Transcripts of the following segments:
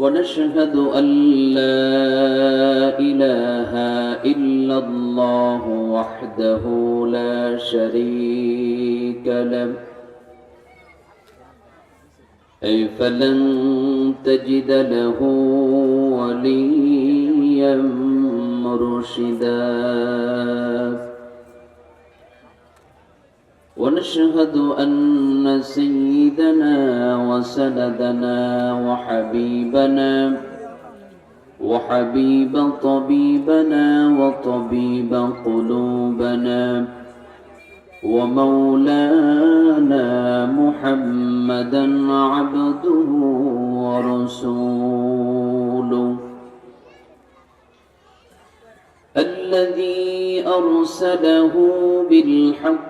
ونشهد أن لا إله إلا الله وحده لا شريك له. أي فلن تجد له وليا مرشدا. ونشهد أن سيدنا وسندنا وحبيبنا وحبيب طبيبنا وطبيب قلوبنا ومولانا محمدا عبده ورسوله. الذي أرسله بالحق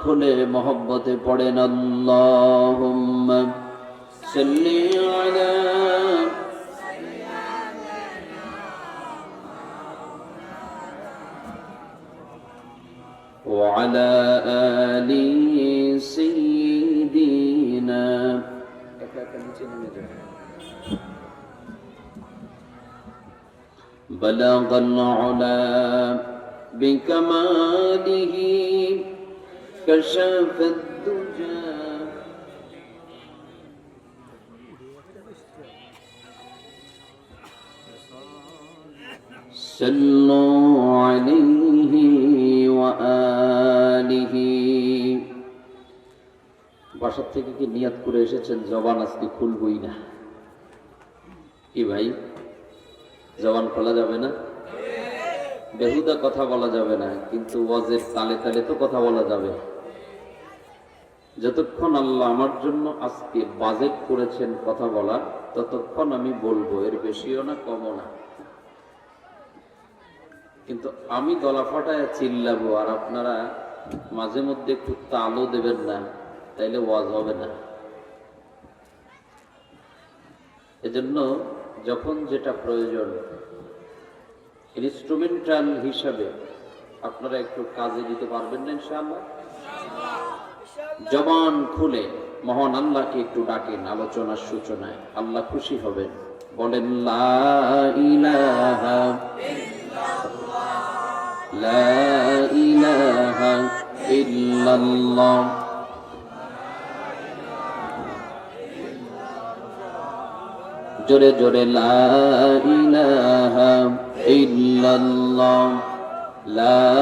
খুলে মোহব্বতে পড়েন আল্লাহুম্মা সাল্লি আলা وعلى آل سيدنا بلغ العلا بكماله كشف الدجى صلوا عليه وآله বাসার থেকে কি নিয়াত করে এসেছেন জবান আজকে খুলবই না কি ভাই জবান খোলা যাবে না বেহুদা কথা বলা যাবে না কিন্তু ওয়াজের তালে তালে তো কথা বলা যাবে যতক্ষণ আল্লাহ আমার জন্য আজকে বাজেট করেছেন কথা বলার ততক্ষণ আমি বলব, এর বেশিও না, কমও না। কিন্তু আমি গলা ফাটায় চিল্লাবো, আর আপনারা মাঝে মধ্যে একটু তালও দেবেন না, তাইলে ওয়াজ হবে না। এজন্য যখন যেটা প্রয়োজন ইনস্ট্রুমেন্টাল হিসাবে আপনারা একটু কাজে দিতে পারবেন না, ইনশাআল্লাহ। জবান খুলে মহান আল্লাহকে একটু ডাকেন আলোচনার সূচনায়। আল্লাহ খুশি হবেন। বলেন, লা জোরে জোরে, লা ইলাহা ইল্লাল্লাহ। লা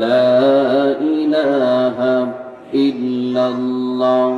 لا إله إلا الله.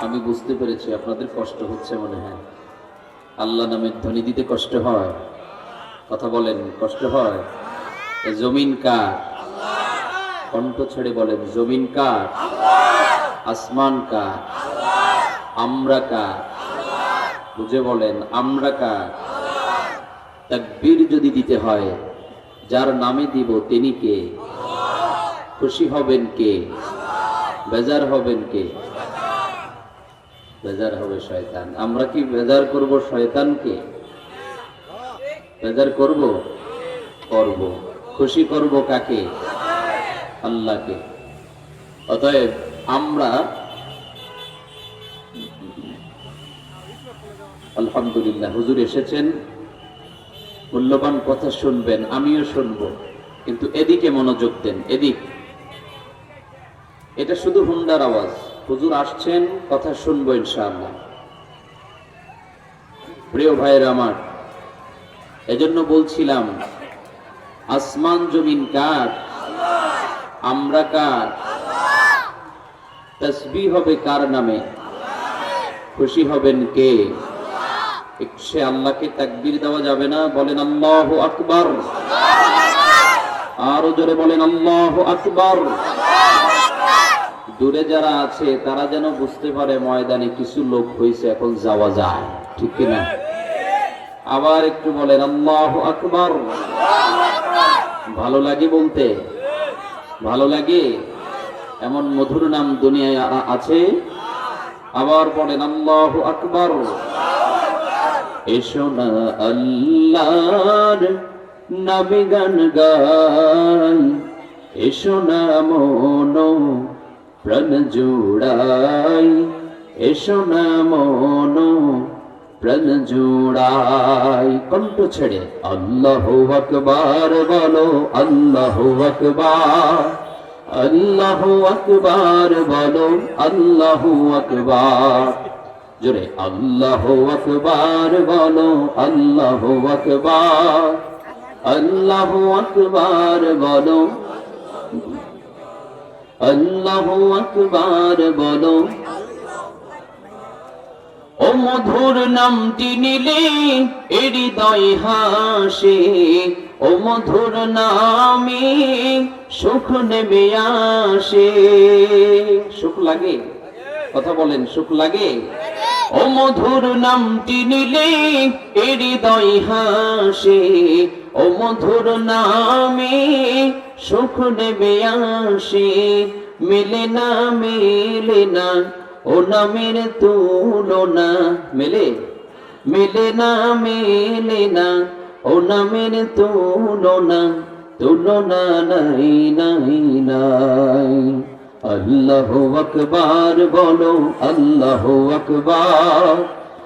আমি বুঝতে পেরেছি, আপনাদের কষ্ট হচ্ছে মনে হয়। আল্লাহ নামের ধ্বনি দিতে কষ্ট হয়। কথা বলেন, কষ্ট হয়? জমিন কার? কণ্ঠ ছেড়ে বলেন, জমিন কার? আসমান কার? আমরা কার? বুঝে বলেন, আমরা কার? তাকবীর যদি দিতে হয়, যার নামে দিব তিনি কে? খুশি হবেন কে? বেজার হবেন কে? বেজার হবে শয়তান। আমরা কি বেজার করব শয়তানকে? বেজার করব? করব। খুশি করব কাকে? আল্লাহকে। অতএব আমরা আলহামদুলিল্লাহ, হুজুর এসেছেন। মূল্যবান কথা শুনবেন, আমিও শুনব। কিন্তু এদিকে মনোযোগ দেন, এদিক। এটা শুধু হুন্ডার আওয়াজ। হুজুর আসছেন, কথা শুনব ইনশাআল্লাহ। প্রিয় ভাইয়ের আমার, এজন্য বলছিলাম, আসমান জমিন কার? আমরা কার? তসবি হবে কার নামে? খুশি হবেন কে? সে আল্লাহকে তাকবীর দেওয়া যাবে না, বলেন আল্লাহ আকবার। আরও জোরে বলেন আল্লাহ আকবার। দূরে যারা আছে, তারা যেন বুঝতে পারে ময়দানে কিছু লোক হয়েছে এখন যাওয়া যায়। ঠিক কিনা আবার একটু বলেন, আল্লাহ আকবার। ভালো লাগে বলতে? ভালো লাগে? এমন মধুর নাম দুনিয়ায় আছে? আবার বলেন, আল্লাহ আকবার। এসো না আল্লাহর নবী গান গাই। এসো না মনো প্রাণ জোড়াই, এসো না মনো, প্রাণ জোড়াই। কণ্ঠ ছেড়ে, আল্লাহ আকবার বলো, আল্লাহ আকবার আল্লাহ আকবার বলো, আল্লাহ আকবার জোরে, আল্লাহ আকবার বলো, আল্লাহ আকবার আল্লাহ আকবার বলো আল্লাহ আকবার বলো। ও মধুর নামটি নিলে হৃদয় হাসে। ও মধুর নামে সুখ নেবে আসে। সুখ লাগে? কথা বলেন, সুখ লাগে? ও মধুর নামটি নিলে হৃদয় হাসে। ও মধুর নামে সুখ নেবে আসে। মেলে না মেলে না, ও নামের তুলনা। মেলে? মেলে না মেলে না, ও নামের তুলনা। তুলনা নাই নাই নাই। আল্লাহ আকবার বলো, আল্লাহ আকবার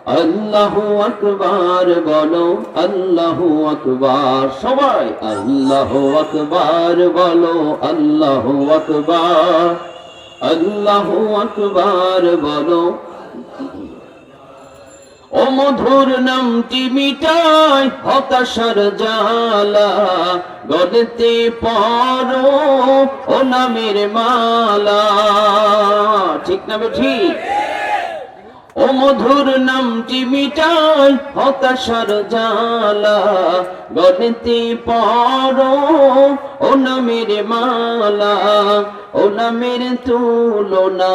আল্লাহ আকবার বলো, আল্লাহ আকবার। সবাই আল্লাহ আকবার বলো, আল্লাহ আকবার আল্লাহ আকবার বলো ও মধুর নামটি মিটাই হতাশার জালা গড়তে পারো ও নামের মালা। ঠিক না ঠিক ও মধুর নামটি মিটাই হতাশার জালা গড়তে পারো ও নামের মালা। ও নামের তুলনা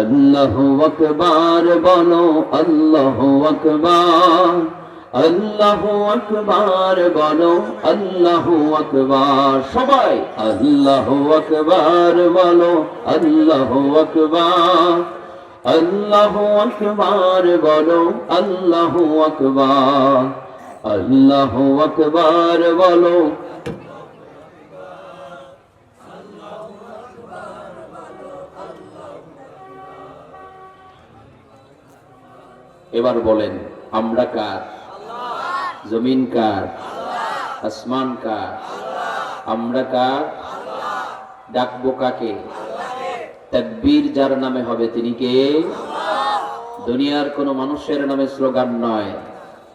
আল্লাহ আকবার বলো, আল্লাহ আকবার আল্লাহ আকবার বলো, আল্লাহ আকবার। সবাই আল্লাহ আকবার বলো, আল্লাহ আকবার আল্লাহ আকবার বলো, আল্লাহ আকবার আল্লাহ আকবার বলো এবার বলেন, আমরা কার? জমিন কার? আসমান কার? আমরা কার? ডাকবো কাকে? তাকবীর যার নামে হবে তিনি কে? দুনিয়ার কোন মানুষের নামে স্লোগান নয়।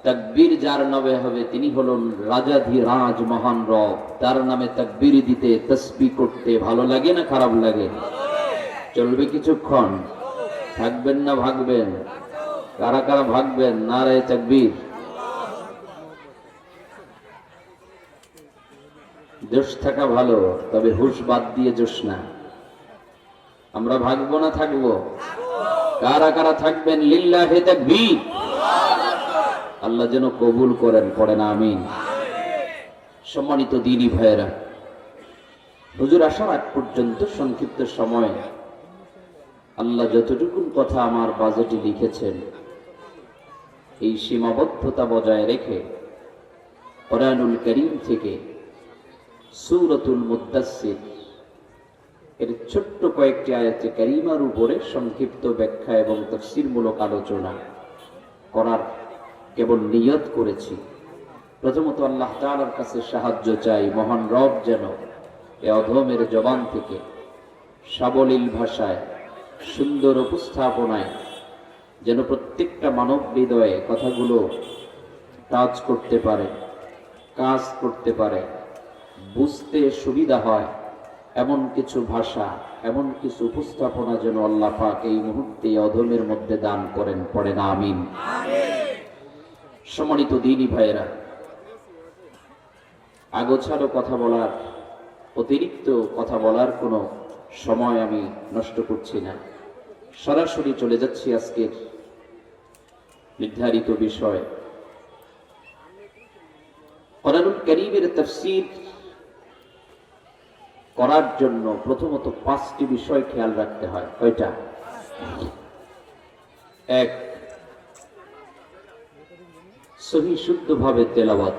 তাকবীর যার নামে হবে তিনি হলেন রাজাধিরাজ মহান রব। তার নামে তাকবীর দিতে তসবি করতে ভালো লাগে না খারাপ লাগে? চলবে কিছুক্ষণ। থাকবেন না ভাগবেন? কারা কারা ভাগবেন? না রে তাকবীর। জোশ থাকা ভালো, তবে হুশ বাদ দিয়ে জোশ না। আমরা ভাগবো না থাকব? কারা কারা থাকবেন? লিল্লাহে তাকবীর। আল্লাহ যেন কবুল করেন পড়েন আমিন। সম্মানিত দিনী ভাইয়েরা, হুজুর আসার আগ পর্যন্ত সংক্ষিপ্ত সময় আল্লাহ যতটুকুন কথা আমার বাজেটে লিখেছেন এই সীমাবদ্ধতা বজায় রেখে কোরআনুল করিম থেকে সুরতুল মুদাসির এর ছোট্ট কয়েকটি আয়াতে কারিমার উপরে সংক্ষিপ্ত ব্যাখ্যা এবং তফসিরমূলক আলোচনা করার কেবল নিয়ত করেছি। প্রথমত আল্লাহ তাআলার কাছে সাহায্য চাই, মহান রব যেন এ অধমের জবান থেকে সাবলীল ভাষায় সুন্দর উপস্থাপনায় যেন প্রত্যেকটা মানব হৃদয়ে কথাগুলো কাজ করতে পারে, কাজ করতে পারে, বুঝতে সুবিধা হয়, এমন কিছু ভাষা, এমন কিছু উপস্থাপনা যেন আল্লাহ পাক এই মুহূর্তে অধমের মধ্যে দান করেন, পড়েন, আমিন। সম্মানিত দিনই ভাইয়েরা, আগোছালো কথা বলার, অতিরিক্ত কথা বলার কোনো সময় আমি নষ্ট করছি না। সরাসরি চলে যাচ্ছি আজকের নির্ধারিত বিষয়। কোরআনুল করিমের তফসির করার জন্য প্রথমত পাঁচটি বিষয় খেয়াল রাখতে হয়। কয়টা? এক, সহি শুদ্ধভাবে তেলাওয়াত।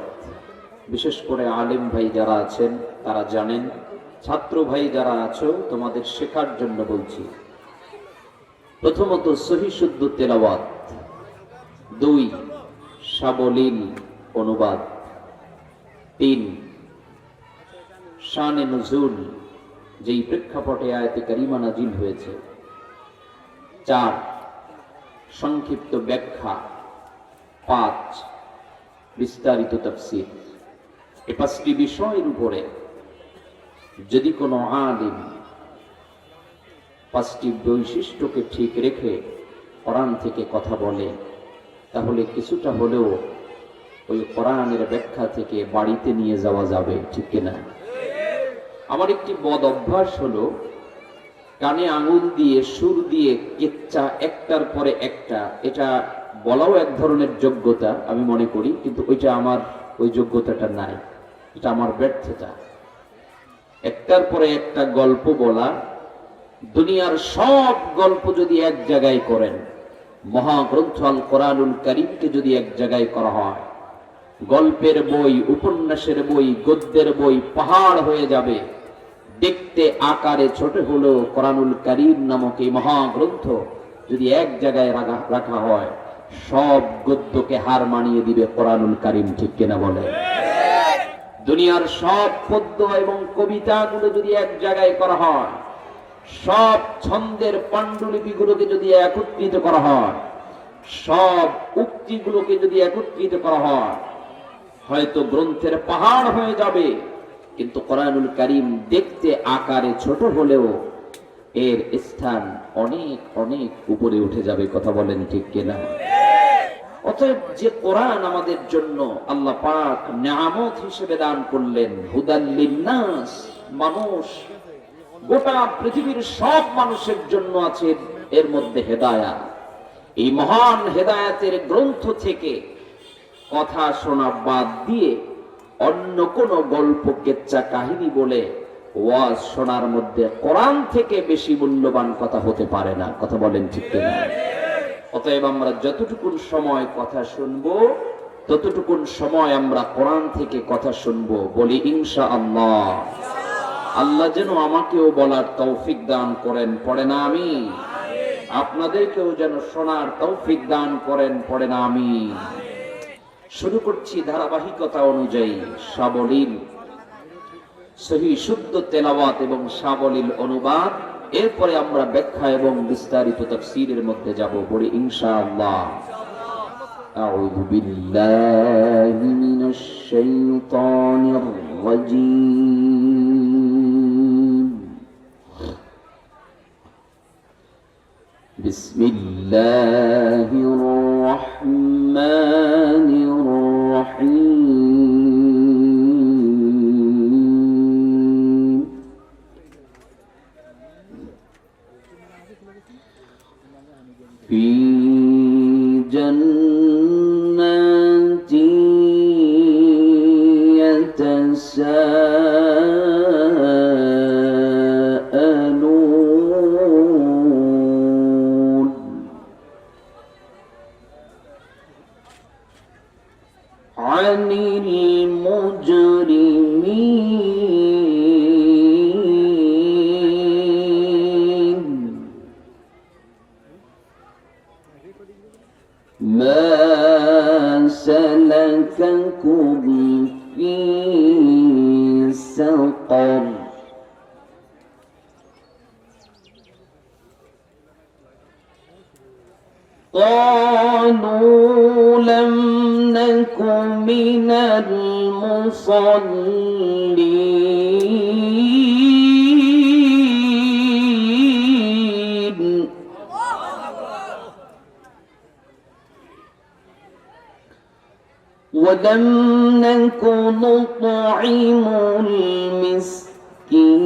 বিশেষ করে আলিম ভাই যারা আছেন, তারা জানেন, ছাত্র ভাই যারা আছো, তোমাদের শেখার জন্য বলছি। প্রথমত সহি শুদ্ধ তেলাওয়াত। দুই, সাবলীল অনুবাদ। তিন, শানে নজুল, যেই প্রেক্ষাপটে আয়তে কারিমা নাজিল হয়েছে। চার, সংক্ষিপ্ত ব্যাখ্যা। পাঁচ, বিস্তারিত তফসির। এ পাঁচটি বিষয়ের উপরে যদি কোনো আলিম পাঁচটি বৈশিষ্ট্যকে ঠিক রেখে কোরআন থেকে কথা বলে তাহলে কিছুটা হলেও ওই কোরআনের ব্যাখ্যা থেকে বাড়িতে নিয়ে যাওয়া যাবে, ঠিক কিনা? আমার একটি বদ অভ্যাস হলো, কানে আঙুল দিয়ে, সুর দিয়ে কেচ্চা একটার পরে একটা। এটা বলাও এক ধরনের যোগ্যতা, আমি মনে করি, কিন্তু ওইটা আমার ওই যোগ্যতাটা নাই। এটা আমার ব্যর্থতা। একটার পরে একটা গল্প বলা, দুনিয়ার সব গল্প যদি এক জায়গায় করেন মহাগ্রন্থ আল কোরআনুল করিমকে যদি এক জায়গায় করা হয়, গল্পের বই, উপন্যাসের বই, গদ্যের বই পাহাড় হয়ে যাবে। দেখতে আকারে ছোট হলো কোরআনুল করিম নামক এই মহাগ্রন্থ যদি এক জায়গায় রাখা- হয়, সব গদ্যকে হার মানিয়ে দিবে কোরআনুল করিম, ঠিক কিনা বলে? দুনিয়ার সব পদ্য এবং কবিতাগুলো যদি এক জায়গায় করা হয় সব ছন্দের পাণ্ডুলিপিগুলোকে যদি একত্রিত করা হয়, সব উক্তিগুলোকে যদি একত্রিত করা হয়, হয়তো গ্রন্থের পাহাড় হয়ে যাবে। কিন্তু কোরআনুল করিম দেখতে আকারে ছোট হলেও এর স্থান অনেক অনেক উপরে উঠে যাবে। কথা বলেন ঠিক কিনা? অতএব যে কোরআন আমাদের জন্য আল্লাহ পাক নিয়ামত হিসেবে দান করলেন হুদাল্লিন্নাস মানুষ গোটা পৃথিবীর সব মানুষের জন্য আছে এর মধ্যে হেদায়া এই মহান হেদায়াতের গ্রন্থ থেকে কথা শোনা বাদ দিয়ে অন্য কোন গল্প কেচ্চা কাহিনী বলে ওয়াজ শোনার মধ্যে কোরআন থেকে বেশি মূল্যবান কথা হতে পারে না। কথা বলেন ঠিক কিনা? অতএব আমরা যতটুকুন সময় কথা শুনব, ততটুকুন সময় আমরা কোরআন থেকে কথা শুনব। বলি ইনশা আল্লাহ আল্লাহ যেন আমাকেও বলার তৌফিক দান করেন পড়ে না আমি আপনাদেরকেও যেন শোনার তৌফিক দান করেন পড়ে না আমি শুরু করছি ধারাবাহিকতা অনুযায়ী সাবলীল সহি শুদ্ধ তেলাওয়াত এবং সাবলীল অনুবাদ এরপরে আমরা ব্যাখ্যা এবং বিস্তারিত তাফসীরের মধ্যে যাব পড়ি ইনশাআল্লাহ أعوذ بالله من الشيطان الرجيم بسم الله الرحمن الرحيم. في جنات يتساءلون ولم نك نطعم المسكين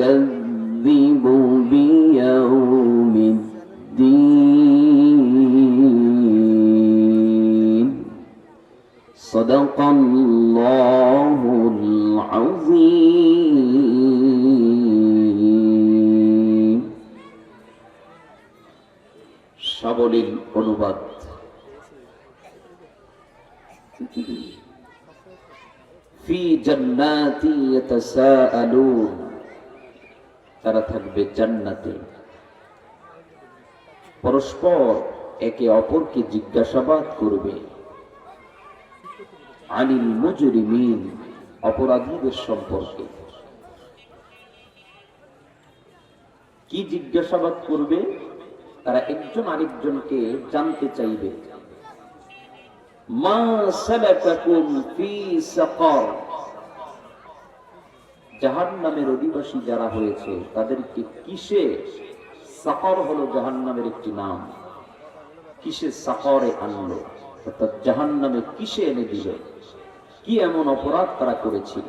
then পরস্পর একে অপরকে জিজ্ঞাসাবাদ করবে। আনিল মুজরিমিন অপরাধীদের সম্পর্কে। কি জিজ্ঞাসাবাদ করবে? তারা একজন আরেকজনকে জানতে চাইবে। মা জাহান্নামের অধিবাসী যারা হয়েছে, তাদেরকে কিসে সাকর হলো জাহান্নামের একটি নাম। কিসে সাকরে আনলো? অর্থাৎ জাহান্নামে কিসে এনে দিল? কি এমন অপরাধ তারা করেছিল?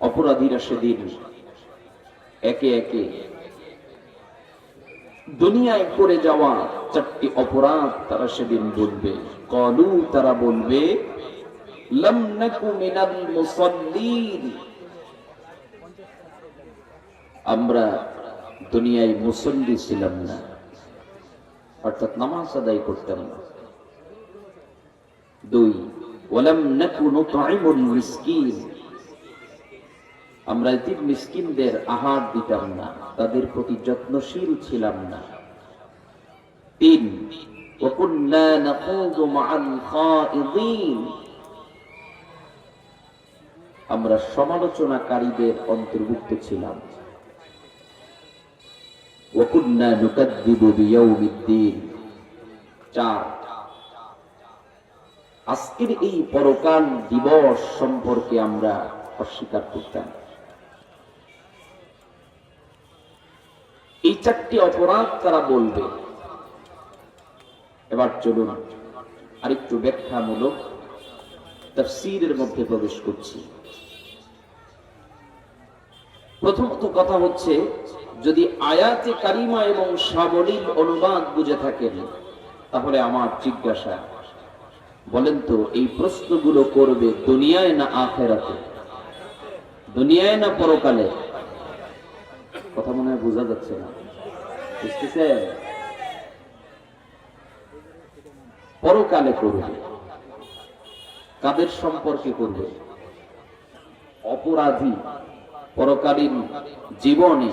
অপরাধীরা সেদিন একে একে দুনিয়ায় করে যাওয়া চারটি অপরাধ তারা সেদিন বলবে। কলু তারা বলবে, লম নাকু মিনাল মুসাল্লিন। আমরা দুনিয়ায় মুসল্লি ছিলাম না অর্থাৎ নামাজ আদায় করতাম না দুই ওয়ালাম নাকু নুতঈমুল মিসকিন আমরা এতিম মিসকিনদের আহার দিতাম না তাদের প্রতি যত্নশীল ছিলাম না তিন وكنا نخوض مع الخائضين আমরা সমালোচনাকারীদের অন্তর্ভুক্ত ছিলাম وكنا نكذب بيوم الدين চার আজকের এই পরকাল দিবস সম্পর্কে আমরা অস্বীকার করতাম এই চারটি অপরাধ তারা বলবে এবার চলুন আরেকটু ব্যাখ্যামূলক তাফসীরের মধ্যে প্রবেশ করছি প্রথমত কথা হচ্ছে যদি আয়াতে কারিমা এবং সাবলীল অনুবাদ বুঝে থাকেন, তাহলে আমার জিজ্ঞাসা, বলেন তো, এই প্রশ্নগুলো করবে দুনিয়ায় না আখেরাতে? দুনিয়ায় না পরকালে? কথা মনে হয় বোঝা যাচ্ছে না। পরকালে করবে। কাদের সম্পর্কে করবে? অপরাধী, পরকালীন জীবনে।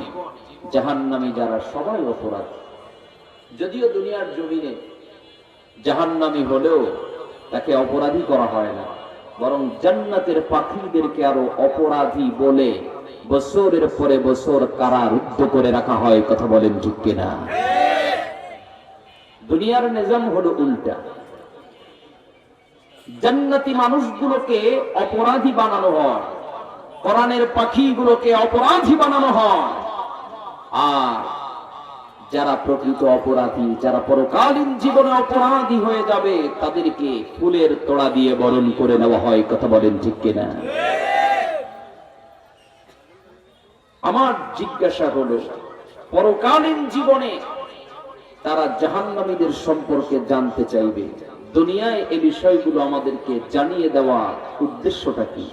জাহান্নামী যারা সবাই অপরাধ। যদিও দুনিয়ার জমিনে জাহান্নামী হলেও তাকে অপরাধী করা হয় না, বরং জান্নাতের পাখিদেরকে আরও অপরাধী বলে বছরের পরে বছর কারারুদ্ধ করে রাখা হয়, কথা বলেন ঠিক কিনা? দুনিয়ার নিজাম হলো উল্টা। জান্নাতি মানুষগুলোকে অপরাধী বানানো হয়, কোরআনের পাখিগুলোকে অপরাধী বানানো হয়। আর যারা প্রকৃত অপরাধী, যারা পরকালীন জীবনে অপরাধী হয়ে যাবে, তাদেরকে ফুলের তোড়া দিয়ে বরণ করে নেওয়া হয়। কথা বলেন ঠিক কিনা? আমার জিজ্ঞাসা হলো, পরকালীন জীবনে তারা জাহান্নামীদের সম্পর্কে জানতে চাইবে। দুনিয়ায় এই বিষয়গুলো আমাদেরকে জানিয়ে দেওয়া উদ্দেশ্যটা কি?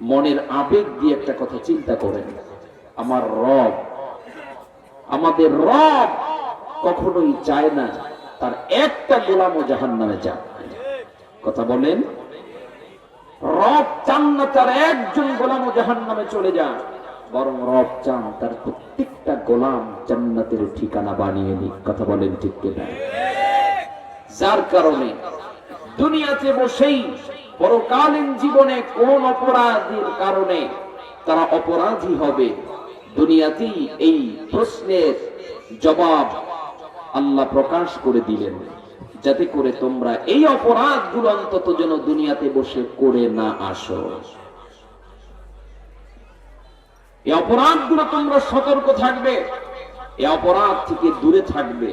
মনের আবেগ দিয়ে একটা কথা চিন্তা করেন। আমার রব, আমাদের রব কখনোই চায় না তার একটা গোলামও জাহান নামে যাক। কথা বলেন, রব চান না তার একজন গোলামও জাহান নামে চলে যায় বরং রব চান তার প্রত্যেকটা গোলাম জান্নাতের ঠিকানা বানিয়ে নিক। কথা বলেন ঠিক কিনা? যার কারণে দুনিয়াতে বসেই পরকালীন জীবনে কোন অপরাধীর কারণে তারা অপরাধী হবে? দুনিয়াতেই এই প্রশ্নের জবাব আল্লাহ প্রকাশ করে দিলেন। যাতে করে তোমরা এই অপরাধগুলো অন্তত যেন দুনিয়াতে বসে করে না আসো। এই অপরাধগুলো তোমরা সতর্ক থাকবে। এই অপরাধ থেকে দূরে থাকবে।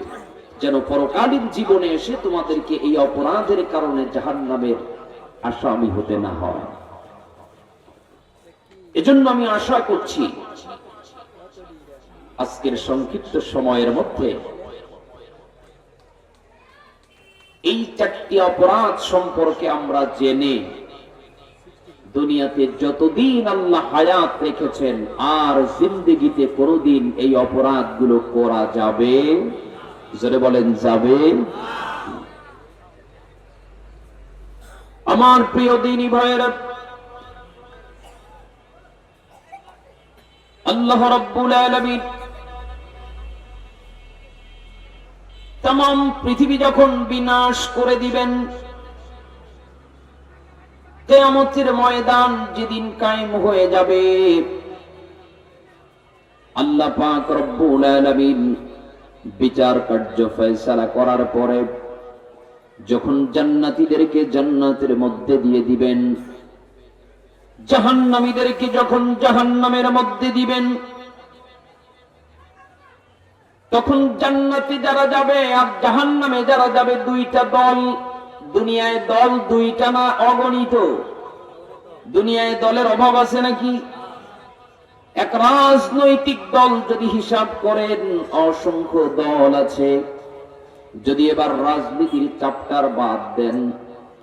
যেন পরকালীন জীবনে এসে তোমাদেরকে এই অপরাধের কারণে জাহান নামের আসামি হতে না হয়। এজন্য আমি আশা করছি, আজকের সংক্ষিপ্ত সময়ের মধ্যে এই চারটি অপরাধ সম্পর্কে আমরা জেনে দুনিয়াতে যতদিন আল্লাহ হায়াত রেখেছেন, আর জিন্দগিতে কোনদিন এই অপরাধগুলো করা যাবে? বলেন, যাবে? আমার প্রিয় দিনী ভাইয়েরা। আল্লাহ রব্বুল আলামিন তাম পৃথিবী যখন বিনাশ করে দিবেন, কেয়ামতের ময়দান যেদিন কায়েম হয়ে যাবে। আল্লাহ পাক রব্বুল আলামিন বিচার কার্য ফেসলা করার পরে যখন জান্নাতীদেরকে জান্নাতের মধ্যে দিয়ে দিবেন, জাহান্নামীদেরকে যখন জাহান্নামের মধ্যে দিবেন, তখন জান্নাতি যারা যাবে আর জাহান্নামে যারা যাবে দুইটা দল, দুনিয়ায় দল দুইটা না অগণিত। দুনিয়ায় দলের অভাব আছে নাকি? এক রাজনৈতিক দল যদি হিসাব করেন, অসংখ্য দল আছে। যদি এবার রাজনীতির চাপটার বাদ দেন,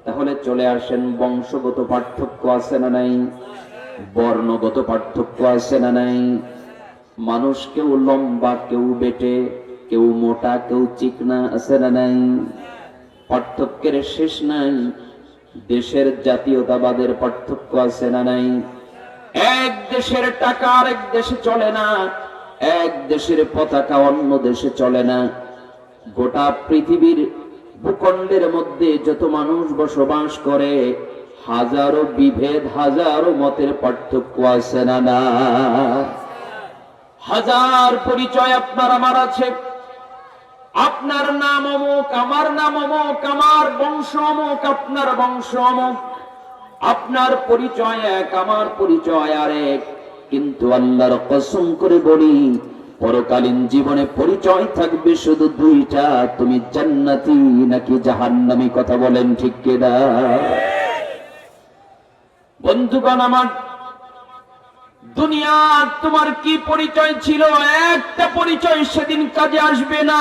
তাহলে চলে আসেন বংশগত পার্থক্য আছে না নাই? বর্ণগত পার্থক্য আছে না নাই? মানুষ কেউ লম্বা, কেউ বেটে, কেউ মোটা, কেউ চিকনা আছে না নাই? পার্থক্যের শেষ নাই, দেশের জাতীয়তাবাদের পার্থক্য আছে না নাই? এক দেশের টাকা আরেক দেশে চলে না, এক দেশের পতাকা অন্য দেশে চলে না। গোটা পৃথিবীর ভূখণ্ডের মধ্যে যত মানুষ বসবাস করে, হাজারো বিভেদ, হাজারো মতের পার্থক্য আছে না না? হাজার পরিচয় আপনার, আমার আছে। আপনার নাম অমুক, আমার নাম অমুক, আমার বংশ অমুক, আপনার বংশ অমুক। আপনার পরিচয় এক, আমার পরিচয় আরেক। কিন্তু আল্লাহর কসম করে বলি পরকালীন জীবনে পরিচয় থাকবে শুধু দুইটা। তুমি জান্নাতি নাকি জাহান্নামি কথা বলেন ঠিক কেদা বন্ধুগণ আমার দুনিয়া তোমার কি পরিচয় ছিল? একটা পরিচয় সেদিন কাজে আসবে না।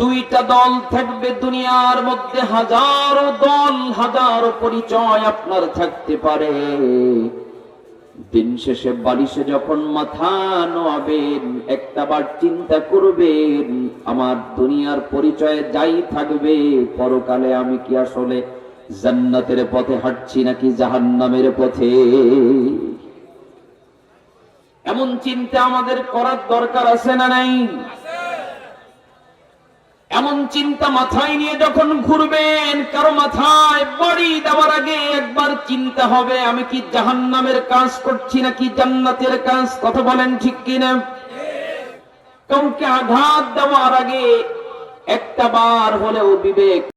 দুইটা দল থাকবে দুনিয়ার মধ্যে, হাজারো দল, হাজারো পরিচয় আপনার থাকতে পারে। দিন শেষে বালিশে যখন মাথা নোয়াবেন, একটা বার চিন্তা করবেন, আমার দুনিয়ার পরিচয়ে যাই থাকবে, পরকালে আমি কি আসলে জান্নাতের পথে হাঁটছি নাকি জাহান্নামের পথে? এমন চিন্তা আমাদের করার দরকার আছে না নাই? এমন চিন্তা মাথায় নিয়ে যখন ঘুরবেন, কারও মাথায় বাড়ি দেওয়ার আগে একবার চিন্তা হবে, আমি কি জাহান নামের কাজ করছি নাকি জান্নাতের কাজ? কথা বলেন ঠিক কিনা? কাউকে আঘাত দেওয়ার আগে একটা বার হলেও বিবেক